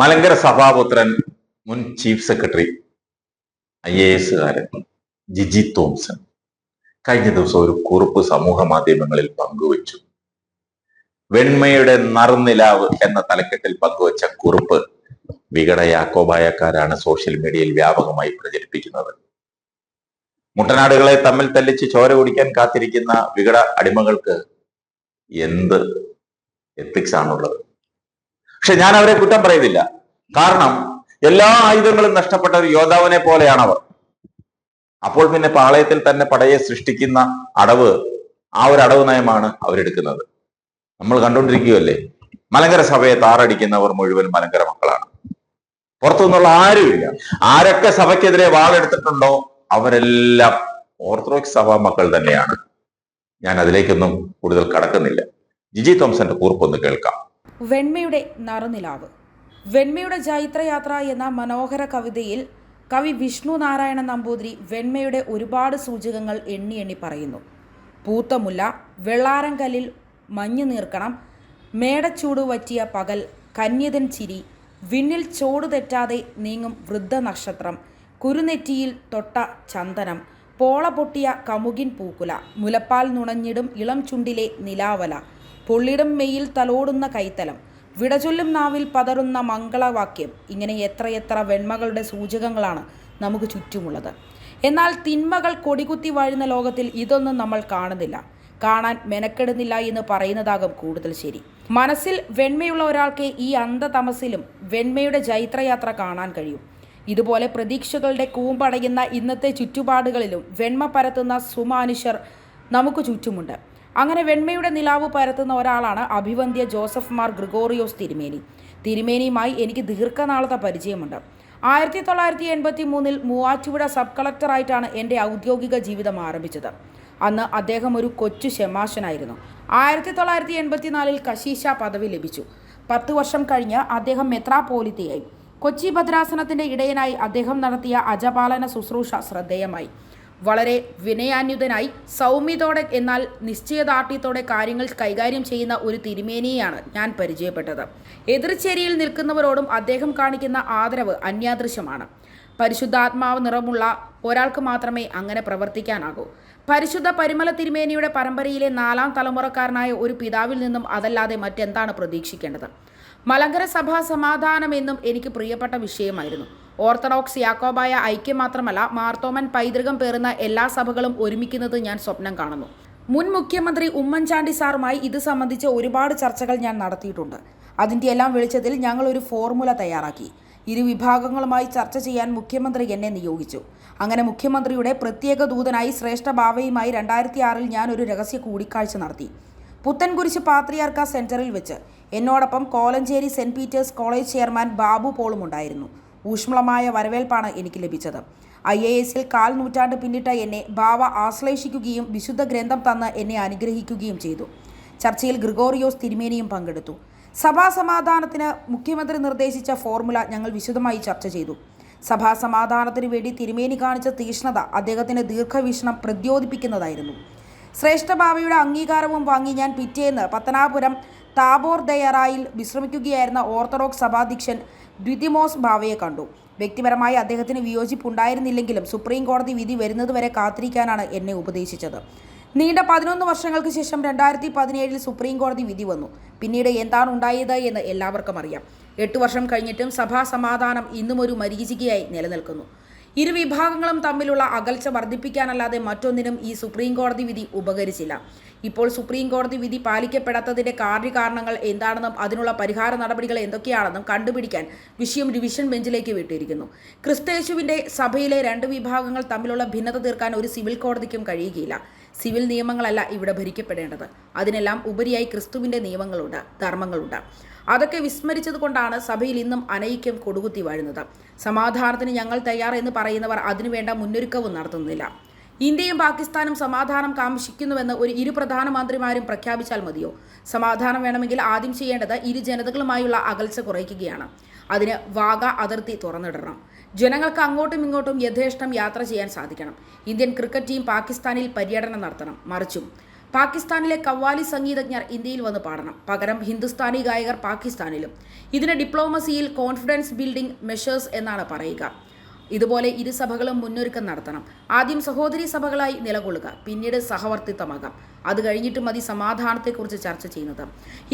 മലങ്കര സഭാപുത്രൻ മുൻ chief secretary I A എസുകാരൻ ജിജി തോംസൺ കഴിഞ്ഞ ദിവസം ഒരു കുറിപ്പ് സമൂഹ മാധ്യമങ്ങളിൽ പങ്കുവച്ചു. വെണ്മയുടെ നറുനിലാവ് എന്ന തലക്കെട്ടിൽ പങ്കുവച്ച കുറിപ്പ് വികട യാക്കോബായക്കാരാണ് സോഷ്യൽ മീഡിയയിൽ വ്യാപകമായി പ്രചരിപ്പിക്കുന്നത്. മുട്ടനാടുകളെ തമ്മിൽ തല്ലിച്ച് ചോര കുടിക്കാൻ കാത്തിരിക്കുന്ന വികട അടിമകൾക്ക് എന്ത് എത്തിക്സ് ആണുള്ളത്? പക്ഷെ ഞാൻ അവരെ കുറ്റം പറയുന്നില്ല. കാരണം എല്ലാ ആയുധങ്ങളും നഷ്ടപ്പെട്ട ഒരു യോദ്ധാവിനെ പോലെയാണ് അവർ അപ്പോൾ പിന്നെ പാളയത്തിൽ തന്നെ പടയെ സൃഷ്ടിക്കുന്ന അടവ് ആ ഒരു അടവ് നയമാണ് അവരെടുക്കുന്നത്. നമ്മൾ കണ്ടുകൊണ്ടിരിക്കുകയല്ലേ മലങ്കര സഭയെ താറടിക്കുന്നവർ മുഴുവൻ മലങ്കര മക്കളാണ്. പുറത്തുനിന്നുള്ള ആരുമില്ല. ആരൊക്കെ സഭയ്ക്കെതിരെ വാളെടുത്തിട്ടുണ്ടോ അവരെല്ലാം ഓർത്തഡോക്സ് സഭാ മക്കൾ തന്നെയാണ്. ഞാൻ അതിലേക്കൊന്നും കൂടുതൽ കടക്കുന്നില്ല. ജിജി തോംസന്റെ കൂർപ്പൊന്ന് കേൾക്കാം. വെണ്മയുടെ നറുനിലാവ്. വെണ്മയുടെ ജൈത്രയാത്ര എന്ന മനോഹര കവിതയിൽ കവി വിഷ്ണു നാരായണ നമ്പൂതിരി വെണ്മയുടെ ഒരുപാട് സൂചകങ്ങൾ എണ്ണി എണ്ണി പറയുന്നു. പൂത്തമുല്ല വെള്ളാരങ്കല്ലിൽ മഞ്ഞു നീർക്കണം മേടച്ചൂട് വറ്റിയ പകൽ കന്യതൻ ചിരി വിണ്ണിൽ ചോട് തെറ്റാതെ നീങ്ങും വൃദ്ധ നക്ഷത്രം കുരുനെറ്റിയിൽ തൊട്ട ചന്ദനം പോള പൊട്ടിയ കമുകിൻ പൂക്കുല മുലപ്പാൽ നുണഞ്ഞിടും ഇളം ചുണ്ടിലെ നിലാവല പൊള്ളിടും മെയ്യിൽ തലോടുന്ന കൈത്തലം വിടചൊല്ലും നാവിൽ പതറുന്ന മംഗളവാക്യം ഇങ്ങനെ എത്രയെത്ര വെണ്മകളുടെ സൂചകങ്ങളാണ് നമുക്ക് ചുറ്റുമുള്ളത്. എന്നാൽ തിന്മകൾ കൊടികുത്തി വാഴുന്ന ലോകത്തിൽ ഇതൊന്നും നമ്മൾ കാണുന്നില്ല. കാണാൻ മെനക്കെടുന്നില്ല എന്ന് പറയുന്നതാകും കൂടുതൽ ശരി. മനസ്സിൽ വെണ്മയുള്ള ഒരാൾക്ക് ഈ അന്ധതമസിലും വെണ്മയുടെ ജൈത്രയാത്ര കാണാൻ കഴിയും. ഇതുപോലെ പ്രതീക്ഷകളുടെ കൂമ്പടയുന്ന ഇന്നത്തെ ചുറ്റുപാടുകളിലും വെണ്മ പരത്തുന്ന സുമാനുഷർ നമുക്ക് ചുറ്റുമുണ്ട്. അങ്ങനെ വെണ്മയുടെ നിലാവ് പരത്തുന്ന ഒരാളാണ് അഭിവന്ധ്യ ജോസഫ് മാർ ഗ്രിഗോറിയോസ് തിരുമേനി. തിരുമേനിയുമായി എനിക്ക് ദീർഘനാളത്തെ പരിചയമുണ്ട്. ആയിരത്തി തൊള്ളായിരത്തി എൺപത്തി മൂന്നിൽ മൂവാറ്റുപുഴ സബ് കളക്ടറായിട്ടാണ് എന്റെ ഔദ്യോഗിക ജീവിതം ആരംഭിച്ചത്. അന്ന് അദ്ദേഹം ഒരു കൊച്ചു ശമാശനായിരുന്നു ആയിരത്തി തൊള്ളായിരത്തി എൺപത്തിനാലിൽ കശീശ പദവി ലഭിച്ചു. പത്ത് വർഷം കഴിഞ്ഞ് അദ്ദേഹം മെത്രാപോലിത്തയായി കൊച്ചി ഭദ്രാസനത്തിന്റെ ഇടയനായി അദ്ദേഹം നടത്തിയ അജപാലന ശുശ്രൂഷ ശ്രദ്ധേയമായി. വളരെ വിനയാന്യുതനായി സൗമ്യതോടെ എന്നാൽ നിശ്ചയദാർഢ്യത്തോടെ കാര്യങ്ങൾ കൈകാര്യം ചെയ്യുന്ന ഒരു തിരുമേനിയെയാണ് ഞാൻ പരിചയപ്പെട്ടത്. എതിർചേരിയിൽ നിൽക്കുന്നവരോടും അദ്ദേഹം കാണിക്കുന്ന ആദരവ് അന്യാദൃശ്യമാണ്. പരിശുദ്ധാത്മാവ് നിറമുള്ള ഒരാൾക്ക് മാത്രമേ അങ്ങനെ പ്രവർത്തിക്കാനാകൂ. പരിശുദ്ധ പരിമല തിരുമേനിയുടെ പരമ്പരയിലെ നാലാം തലമുറക്കാരനായ ഒരു പിതാവിൽ നിന്നും അതല്ലാതെ മറ്റെന്താണ് പ്രതീക്ഷിക്കേണ്ടത്? മലങ്കര സഭാ സമാധാനമെന്നും എനിക്ക് പ്രിയപ്പെട്ട വിഷയമായിരുന്നു. ഓർത്തഡോക്സ് യാക്കോബായ ഐക്യം മാത്രമല്ല മാർത്തോമൻ പൈതൃകം പേറുന്ന എല്ലാ സഭകളും ഒരുമിക്കുന്നത് ഞാൻ സ്വപ്നം കാണുന്നു. മുൻ മുഖ്യമന്ത്രി ഉമ്മൻചാണ്ടി സാറുമായി ഇത് സംബന്ധിച്ച് ഒരുപാട് ചർച്ചകൾ ഞാൻ നടത്തിയിട്ടുണ്ട്. അതിന്റെ എല്ലാം വെളിച്ചത്തിൽ ഞങ്ങൾ ഒരു ഫോർമുല തയ്യാറാക്കി. ഇരു വിഭാഗങ്ങളുമായി ചർച്ച ചെയ്യാൻ മുഖ്യമന്ത്രി എന്നെ നിയോഗിച്ചു. അങ്ങനെ മുഖ്യമന്ത്രിയുടെ പ്രത്യേക ദൂതനായി ശ്രേഷ്ഠ ബാവയുമായി രണ്ടായിരത്തി ആറിൽ ഞാൻ ഒരു രഹസ്യ കൂടിക്കാഴ്ച നടത്തി. പുത്തൻകുരിശ് പാത്രിയാർക്ക സെന്ററിൽ വെച്ച് എന്നോടൊപ്പം Kolenchery saint Peter's college chairman Babu പോളും ഉണ്ടായിരുന്നു. ഊഷ്മളമായ വരവേൽപ്പാണ് എനിക്ക് ലഭിച്ചത്. ഐ എ എസിൽ കാൽ നൂറ്റാണ്ട് പിന്നിട്ട എന്നെ ഭാവ ആശ്ലേഷിക്കുകയും വിശുദ്ധ ഗ്രന്ഥം തന്ന് എന്നെ അനുഗ്രഹിക്കുകയും ചെയ്തു. ചർച്ചയിൽ ഗ്രിഗോറിയോസ് തിരുമേനിയും പങ്കെടുത്തു. സഭാ സമാധാനത്തിന് മുഖ്യമന്ത്രി നിർദ്ദേശിച്ച ഫോർമുല ഞങ്ങൾ വിശദമായി ചർച്ച ചെയ്തു. സഭാ സമാധാനത്തിനു വേണ്ടി തിരുമേനി കാണിച്ച തീഷ്ണത അദ്ദേഹത്തിന്റെ ദീർഘവീക്ഷണം പ്രദ്യോതിപ്പിക്കുന്നതായിരുന്നു ശ്രേഷ്ഠ ബാവയുടെ അംഗീകാരവും വാങ്ങി ഞാൻ പിറ്റേന്ന് പത്തനാപുരം താബോർ ദയറായിൽ വിശ്രമിക്കുകയായിരുന്ന ഓർത്തഡോക്സ് സഭാധ്യക്ഷൻ ദ്വിതിമോസ് ഭാവയെ കണ്ടു. വ്യക്തിപരമായി അദ്ദേഹത്തിന് വിയോജിപ്പുണ്ടായിരുന്നില്ലെങ്കിലും സുപ്രീം കോടതി വിധി വരുന്നതുവരെ കാത്തിരിക്കാനാണ് എന്നെ ഉപദേശിച്ചത്. നീണ്ട പതിനൊന്ന് വർഷങ്ങൾക്ക് ശേഷം രണ്ടായിരത്തി പതിനേഴിൽ സുപ്രീം കോടതി വിധി വന്നു. പിന്നീട് എന്താണ് ഉണ്ടായത് എന്ന് എല്ലാവർക്കും അറിയാം. എട്ട് വർഷം കഴിഞ്ഞിട്ടും സഭാ സമാധാനം ഇന്നും ഒരു മരീചികയായി നിലനിൽക്കുന്നു. ഇരു വിഭാഗങ്ങളും തമ്മിലുള്ള അകൽച്ച വർദ്ധിപ്പിക്കാനല്ലാതെ മറ്റൊന്നിനും ഈ സുപ്രീം കോടതി വിധി ഉപകരിച്ചില്ല. ഇപ്പോൾ സുപ്രീം കോടതി വിധി പാലിക്കപ്പെടാത്തതിന്റെ കാര്യകാരണങ്ങൾ എന്താണെന്നും അതിനുള്ള പരിഹാര നടപടികൾ എന്തൊക്കെയാണെന്നും കണ്ടുപിടിക്കാൻ വിഷയം ഡിവിഷൻ ബെഞ്ചിലേക്ക് വിട്ടിരിക്കുന്നു. ക്രിസ്തയേശുവിന്റെ സഭയിലെ രണ്ട് വിഭാഗങ്ങൾ തമ്മിലുള്ള ഭിന്നത തീർക്കാൻ ഒരു സിവിൽ കോടതിക്കും കഴിയുകയില്ല. സിവിൽ നിയമങ്ങളല്ല ഇവിടെ ഭരിക്കപ്പെടേണ്ടത്. അതിനെല്ലാം ഉപരിയായി ക്രിസ്തുവിന്റെ നിയമങ്ങളുണ്ട് ധർമ്മങ്ങളുണ്ട്. അതൊക്കെ വിസ്മരിച്ചത് കൊണ്ടാണ് സഭയിൽ ഇന്നും അനൈക്യം കൊടുകുത്തി വാഴുന്നത്. സമാധാനത്തിന് ഞങ്ങൾ തയ്യാറെന്ന് പറയുന്നവർ അതിനുവേണ്ട മുന്നൊരുക്കവും നടത്തുന്നില്ല. ഇന്ത്യയും പാകിസ്ഥാനും സമാധാനം കാംക്ഷിക്കുന്നുവെന്ന് ഒരു ഇരു പ്രധാനമന്ത്രിമാരും പ്രഖ്യാപിച്ചാൽ മതിയോ? സമാധാനം വേണമെങ്കിൽ ആദ്യം ചെയ്യേണ്ടത് ഇരു ജനതകളുമായുള്ള അകൽച്ച കുറയ്ക്കുകയാണ്. അതിന് വാഗ അതിർത്തി തുറന്നിടണം. ജനങ്ങൾക്ക് അങ്ങോട്ടും ഇങ്ങോട്ടും യഥേഷ്ടം യാത്ര ചെയ്യാൻ സാധിക്കണം. ഇന്ത്യൻ ക്രിക്കറ്റ് ടീം പാകിസ്ഥാനിൽ പര്യടനം നടത്തണം. മറിച്ചും പാകിസ്ഥാനിലെ കവ്വാലി സംഗീതജ്ഞർ ഇന്ത്യയിൽ വന്ന് പാടണം. പകരം ഹിന്ദുസ്ഥാനി ഗായകർ പാകിസ്ഥാനിലും. ഇതിന് ഡിപ്ലോമസിയിൽ കോൺഫിഡൻസ് ബിൽഡിംഗ് മെഷേഴ്സ് എന്നാണ് പറയുക. ഇതുപോലെ ഇരുസഭകളും മുന്നൊരുക്കം നടത്തണം. ആദ്യം സഹോദരി സഭകളായി നിലകൊള്ളുക പിന്നീട് സഹവർത്തിത്വമാകാം. അത് കഴിഞ്ഞിട്ട് മതി സമാധാനത്തെക്കുറിച്ച് ചർച്ച ചെയ്യുന്നത്.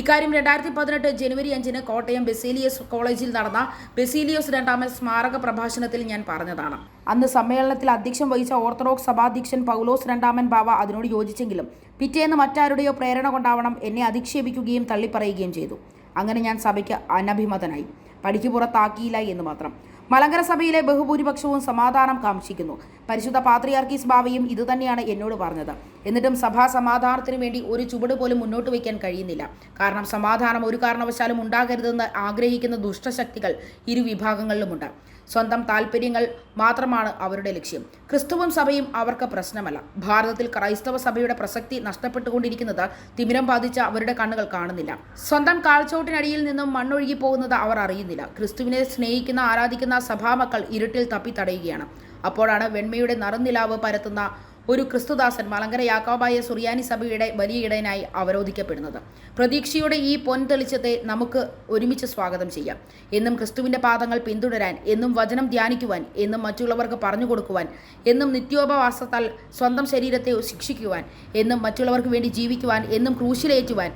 ഇക്കാര്യം രണ്ടായിരത്തി പതിനെട്ട് ജനുവരി അഞ്ചിന് കോട്ടയം ബെസീലിയസ് കോളേജിൽ നടന്ന ബെസീലിയസ് രണ്ടാമൻ സ്മാരക പ്രഭാഷണത്തിൽ ഞാൻ പറഞ്ഞതാണ്. അന്ന് സമ്മേളനത്തിൽ അധ്യക്ഷം വഹിച്ച ഓർത്തഡോക്സ് സഭാധ്യക്ഷൻ പൗലോസ് രണ്ടാമൻ ബാവ അതിനോട് യോജിച്ചെങ്കിലും പിറ്റേന്ന് മറ്റാരുടെയോ പ്രേരണ കൊണ്ടാവണം എന്നെ അധിക്ഷേപിക്കുകയും തള്ളിപ്പറയുകയും ചെയ്തു. അങ്ങനെ ഞാൻ സഭയ്ക്ക് അനഭിമതനായി. പടിക്ക് പുറത്താക്കിയില്ല എന്ന് മാത്രം. മലങ്കര സഭയിലെ ബഹുഭൂരിപക്ഷവും സമാധാനം കാംക്ഷിക്കുന്നു. പരിശുദ്ധ പാത്രിയാർക്കീസ് ബാവയും ഇതുതന്നെയാണ് എന്നോട് പറഞ്ഞത്. എന്നിട്ടും സഭാ സമാധാനത്തിനു വേണ്ടി ഒരു ചുവട് പോലും മുന്നോട്ട് വയ്ക്കാൻ കഴിയുന്നില്ല. കാരണം സമാധാനം ഒരു കാരണവശാലും ഉണ്ടാകരുതെന്ന് ആഗ്രഹിക്കുന്ന ദുഷ്ടശക്തികൾ ഇരു വിഭാഗങ്ങളിലുമുണ്ട്. സ്വന്തം താല്പര്യങ്ങൾ മാത്രമാണ് അവരുടെ ലക്ഷ്യം. ക്രിസ്തുവും സഭയും അവർക്ക് പ്രശ്നമല്ല. ഭാരതത്തിൽ ക്രൈസ്തവ സഭയുടെ പ്രസക്തി നഷ്ടപ്പെട്ടുകൊണ്ടിരിക്കുന്നത് തിമിരം ബാധിച്ച അവരുടെ കണ്ണുകൾ കാണുന്നില്ല. സ്വന്തം കാൽച്ചോട്ടിനടിയിൽ നിന്നും മണ്ണൊഴുകി പോകുന്നത് അവർ അറിയുന്നില്ല. ക്രിസ്തുവിനെ സ്നേഹിക്കുന്ന ആരാധിക്കുന്ന സഭാമക്കൾ ഇരുട്ടിൽ തപ്പി തടയുകയാണ് അപ്പോഴാണ് വെണ്മയുടെ നറുനിലാവ് പരത്തുന്ന ഒരു ക്രിസ്തുദാസൻ മലങ്കര യാക്കോബായ സുറിയാനി സഭയുടെ വലിയ ഇടയനായി അവരോധിക്കപ്പെടുന്നത്. പ്രതീക്ഷയുടെ ഈ പൊൻ തെളിച്ചത്തെ നമുക്ക് ഒരുമിച്ച് സ്വാഗതം ചെയ്യാം. എന്നും ക്രിസ്തുവിന്റെ പാദങ്ങൾ പിന്തുടരാൻ എന്നും വചനം ധ്യാനിക്കുവാൻ എന്നും മറ്റുള്ളവർക്ക് പറഞ്ഞു കൊടുക്കുവാൻ എന്നും നിത്യോപവാസത്താൽ സ്വന്തം ശരീരത്തെ ശിക്ഷിക്കുവാൻ എന്നും മറ്റുള്ളവർക്ക് വേണ്ടി ജീവിക്കുവാൻ എന്നും ക്രൂശിലേറ്റുവാൻ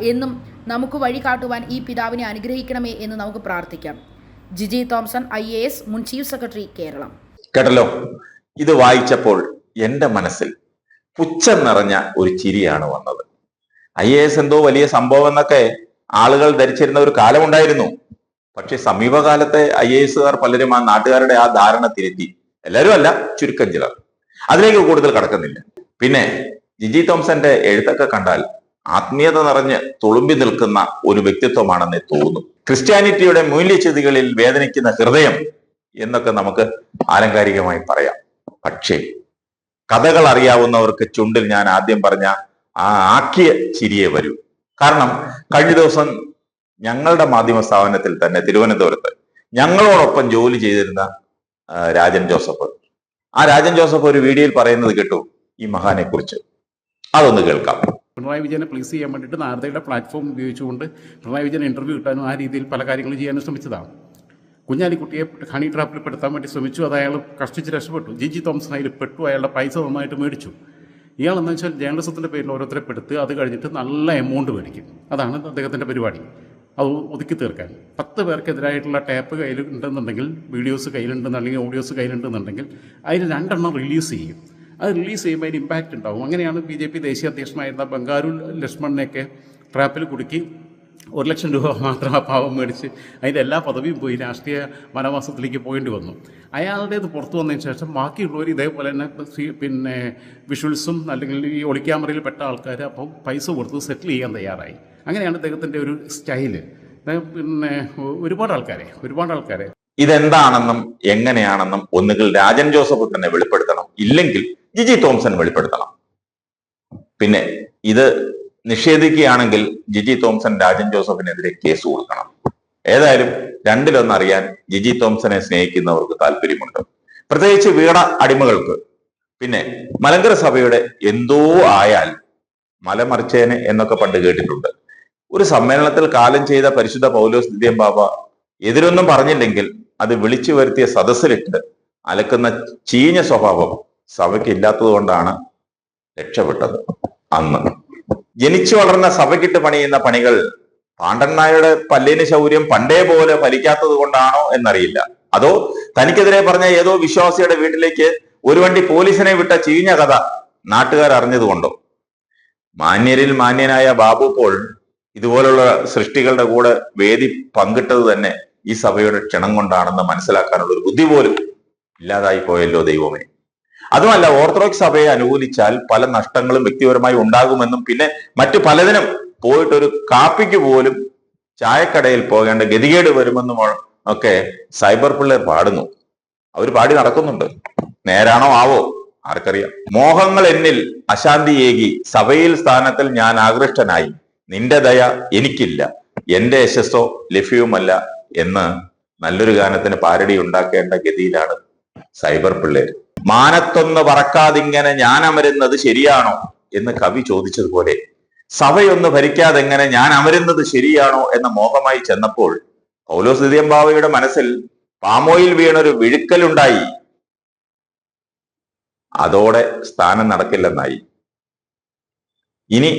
എന്നും നമുക്ക് വഴി കാട്ടുവാൻ ഈ പിതാവിനെ അനുഗ്രഹിക്കണമേ എന്ന് നമുക്ക് പ്രാർത്ഥിക്കാം. Jiji Thomson I A S മുൻ ചീഫ് സെക്രട്ടറി കേരളം. കേട്ടല്ലോ? ഇത് വായിച്ചപ്പോൾ എന്റെ മനസ്സിൽ പുച്ഛം നിറഞ്ഞ ഒരു ചിരിയാണ് വന്നത്. ഐ എ എസ് എന്തോ വലിയ സംഭവം എന്നൊക്കെ ആളുകൾ ധരിച്ചിരുന്ന ഒരു കാലമുണ്ടായിരുന്നു. പക്ഷെ സമീപകാലത്തെ ഐ എ എസുകാർ പലരും ആ നാട്ടുകാരുടെ ആ ധാരണ തിരുത്തി എല്ലാവരും അല്ല ചുരുക്കം ചിലർ. അതിലേക്ക് കൂടുതൽ കടക്കുന്നില്ല. പിന്നെ ജിജി തോംസന്റെ എഴുത്തൊക്കെ കണ്ടാൽ ആത്മീയത നിറഞ്ഞ് തുളുമ്പി നിൽക്കുന്ന ഒരു വ്യക്തിത്വമാണെന്ന് തോന്നുന്നു. ക്രിസ്ത്യാനിറ്റിയുടെ മൂല്യച്യുതികളിൽ വേദനിക്കുന്ന ഹൃദയം എന്നൊക്കെ നമുക്ക് ആലങ്കാരികമായി പറയാം. പക്ഷേ കഥകൾ അറിയാവുന്നവർക്ക് ചുണ്ടിൽ ഞാൻ ആദ്യം പറഞ്ഞ ആ ആക്കിയ ചിരിയെ വരൂ. കാരണം കഴിഞ്ഞ ദിവസം ഞങ്ങളുടെ മാധ്യമ സ്ഥാപനത്തിൽ തന്നെ തിരുവനന്തപുരത്ത് ഞങ്ങളോടൊപ്പം ജോലി ചെയ്തിരുന്ന രാജൻ ജോസഫ്. ആ രാജൻ ജോസഫ് ഒരു വീഡിയോയിൽ പറയുന്നത് കേട്ടു ഈ മഹാനെ കുറിച്ച് അതൊന്ന് കേൾക്കാം. പിണറായി വിജയനെ പ്ലീസ് ചെയ്യാൻ വേണ്ടിയിട്ട് നാരദയുടെ പ്ലാറ്റ്ഫോം ഉപയോഗിച്ചുകൊണ്ട് പിണറായി വിജയൻ ഇന്റർവ്യൂ കിട്ടാനും ആ രീതിയിൽ പല കാര്യങ്ങളും ചെയ്യാനും ശ്രമിച്ചതാണ്. കുഞ്ഞാലിക്കുട്ടിയെ ഹണി ട്രാപ്പിൽ പെടുത്താൻ വേണ്ടി ശ്രമിച്ചു. അത് അയാൾ കഷ്ടിച്ച് രക്ഷപ്പെട്ടു. ജി ജി തോമസ് അതിൽ പെട്ടു. അയാളുടെ പൈസ നന്നായിട്ട് മേടിച്ചു. ഇയാൾ എന്താ വെച്ചാൽ ജേർണലിസത്തിന്റെ പേരിൽ ഓരോരുത്തരെ പെടുത്ത് അത് കഴിഞ്ഞിട്ട് നല്ല എമൗണ്ട് മേടിക്കും. അതാണ് അദ്ദേഹത്തിന്റെ പരിപാടി. അത് ഒതുക്കി തീർക്കാൻ. പത്ത് പേർക്കെതിരായിട്ടുള്ള ടാപ്പ് കയ്യിലുണ്ടെന്നുണ്ടെങ്കിൽ വീഡിയോസ് കയ്യിലുണ്ടെന്ന് അല്ലെങ്കിൽ ഓഡിയോസ് കയ്യിലുണ്ടെന്നുണ്ടെങ്കിൽ അതിൽ രണ്ടെണ്ണം റിലീസ് ചെയ്യും. അത് റിലീസ് ചെയ്യുമ്പോൾ അതിന് ഇമ്പാക്റ്റ് ഉണ്ടാവും. അങ്ങനെയാണ് ബി ജെ പി ദേശീയ അധ്യക്ഷനായിരുന്ന ബംഗാരു ലക്ഷ്മണനെയൊക്കെ ട്രാപ്പിൽ കുടുക്കി ഒരു ലക്ഷം രൂപ മാത്രം ആ പാവം മേടിച്ച് അതിന്റെ എല്ലാ പദവിയും പോയി രാഷ്ട്രീയ വനവാസത്തിലേക്ക് പോകേണ്ടി വന്നു. അയാളുടേത് പുറത്തു വന്നതിന് ശേഷം ബാക്കിയുള്ളവർ ഇതേപോലെ തന്നെ പിന്നെ വിഷ്വൽസും അല്ലെങ്കിൽ ഈ ഒളിക്യാമറയിൽ പെട്ട ആൾക്കാർ അപ്പം പൈസ കൊടുത്ത് സെറ്റിൽ ചെയ്യാൻ തയ്യാറായി. അങ്ങനെയാണ് അദ്ദേഹത്തിന്റെ ഒരു സ്റ്റൈൽ. പിന്നെ ഒരുപാട് ആൾക്കാരെ ഒരുപാട് ആൾക്കാരെ. ഇതെന്താണെന്നും എങ്ങനെയാണെന്നും ഒന്നുകിൽ രാജൻ ജോസഫ് തന്നെ വെളിപ്പെടുത്തണം ഇല്ലെങ്കിൽ ജിജി തോംസൺ വെളിപ്പെടുത്തണം. പിന്നെ ഇത് നിഷേധിക്കുകയാണെങ്കിൽ ജിജി തോംസൺ രാജൻ ജോസഫിനെതിരെ കേസ് കൊടുക്കണം. ഏതായാലും രണ്ടിലൊന്നറിയാൻ ജിജി തോംസനെ സ്നേഹിക്കുന്നവർക്ക് താല്പര്യമുണ്ട്. പ്രത്യേകിച്ച് വീട അടിമകൾക്ക്. പിന്നെ മലങ്കര സഭയുടെ എന്തോ ആയാൽ മലമറിച്ചേനെ എന്നൊക്കെ പണ്ട് കേട്ടിട്ടുണ്ട്. ഒരു സമ്മേളനത്തിൽ കാലം ചെയ്ത പരിശുദ്ധ പൗലോസ് ദിദ്യം ബാബ എതിരൊന്നും പറഞ്ഞില്ലെങ്കിൽ അത് വിളിച്ചു വരുത്തിയ സദസ്സിലിട്ട് അലക്കുന്ന ചീഞ്ഞ സ്വഭാവം സഭയ്ക്ക് ഇല്ലാത്തത് കൊണ്ടാണ് രക്ഷപ്പെട്ടത് അന്ന്. ജനിച്ചു വളർന്ന സഭയ്ക്കിട്ട് പണിയുന്ന പണികൾ പാണ്ഡൻ നായരുടെ പല്ലിന് ശൗര്യം പണ്ടേ പോലെ ഫലിക്കാത്തത് കൊണ്ടാണോ എന്നറിയില്ല. അതോ തനിക്കെതിരെ പറഞ്ഞ ഏതോ വിശ്വാസിയുടെ വീട്ടിലേക്ക് ഒരു വണ്ടി പോലീസിനെ വിട്ട ചീഞ്ഞ കഥ നാട്ടുകാർ അറിഞ്ഞതുകൊണ്ടോ മാന്യരിൽ മാന്യനായ ബാബു പോൾ ഇതുപോലുള്ള സൃഷ്ടികളുടെ കൂടെ വേദി പങ്കിട്ടത് തന്നെ ഈ സഭയുടെ ക്ഷണം കൊണ്ടാണെന്ന് മനസ്സിലാക്കാനുള്ള ഒരു ബുദ്ധി പോലും ഇല്ലാതായി പോയല്ലോ ദൈവമേ. അതുമല്ല ഓർത്തഡോക്സ് സഭയെ അനുകൂലിച്ചാൽ പല നഷ്ടങ്ങളും വ്യക്തിപരമായി ഉണ്ടാകുമെന്നും പിന്നെ മറ്റു പലതിനും പോയിട്ടൊരു കാപ്പിക്ക് പോലും ചായക്കടയിൽ പോകേണ്ട ഗതികേട് വരുമെന്നും ഒക്കെ സൈബർ പിള്ളേർ പാടുന്നു. അവർ പാടി നടക്കുന്നുണ്ട്. നേരാണോ ആവോ? ആർക്കറിയാം. മോഹങ്ങൾ എന്നിൽ അശാന്തി ഏകി സഭയിൽ സ്ഥാനത്തിൽ ഞാൻ ആകൃഷ്ടനായി. നിന്റെ ദയ എനിക്കില്ല. എന്റെ യശസ്സോ ലഭ്യവുമല്ല എന്ന് നല്ലൊരു ഗാനത്തിന് പാരടി ഉണ്ടാക്കേണ്ട ഗതിയിലാണ് സൈബർ പിള്ളേർ. മാനത്തൊന്ന് പറക്കാതിങ്ങനെ ഞാൻ അമരുന്നത് ശരിയാണോ എന്ന് കവി ചോദിച്ചതുപോലെ സഭയൊന്ന് ഭരിക്കാതെങ്ങനെ ഞാൻ അമരുന്നത് ശരിയാണോ എന്ന മോഹമായി ചെന്നപ്പോൾ പൗലോസ് ദിദിയമ്പാവയുടെ മനസ്സിൽ പാമോയിൽ വീണൊരു വിഴുക്കലുണ്ടായി. അതോടെ സ്ഥാനം നടക്കില്ലെന്നായി. ഇനി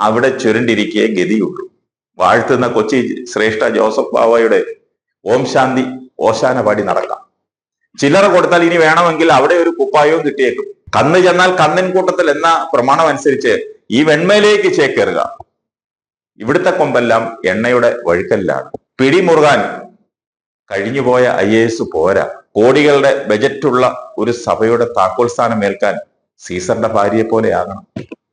അവിടെ ചുരുണ്ടിരിക്കേ ഗതിയുള്ളൂ. വാഴ്ത്തുന്ന കൊച്ചി ശ്രേഷ്ഠ ജോസഫ് ബാവയുടെ ഓം ശാന്തി ഓശാന പാടി നടക്കാം. ചില്ലറ കൊടുത്താൽ ഇനി വേണമെങ്കിൽ അവിടെ ഒരു കുപ്പായവും കിട്ടിയേക്കും. കന്ന് ചെന്നാൽ കന്നിൻ കൂട്ടത്തിൽ എന്ന പ്രമാണം അനുസരിച്ച് ഈ വെണ്മയിലേക്ക് ചേക്കേറുക. ഇവിടുത്തെ കൊമ്പെല്ലാം എണ്ണയുടെ വഴുക്കലിലാണ്. പിടിമുറുകാൻ കഴിഞ്ഞുപോയ ഐ എ എസ് പോരാ. കോടികളുടെ ബജറ്റുള്ള ഒരു സഭയുടെ താക്കോൽ സ്ഥാനം ഏൽക്കാൻ സീസറിന്റെ ഭാര്യയെ പോലെ ആകണം.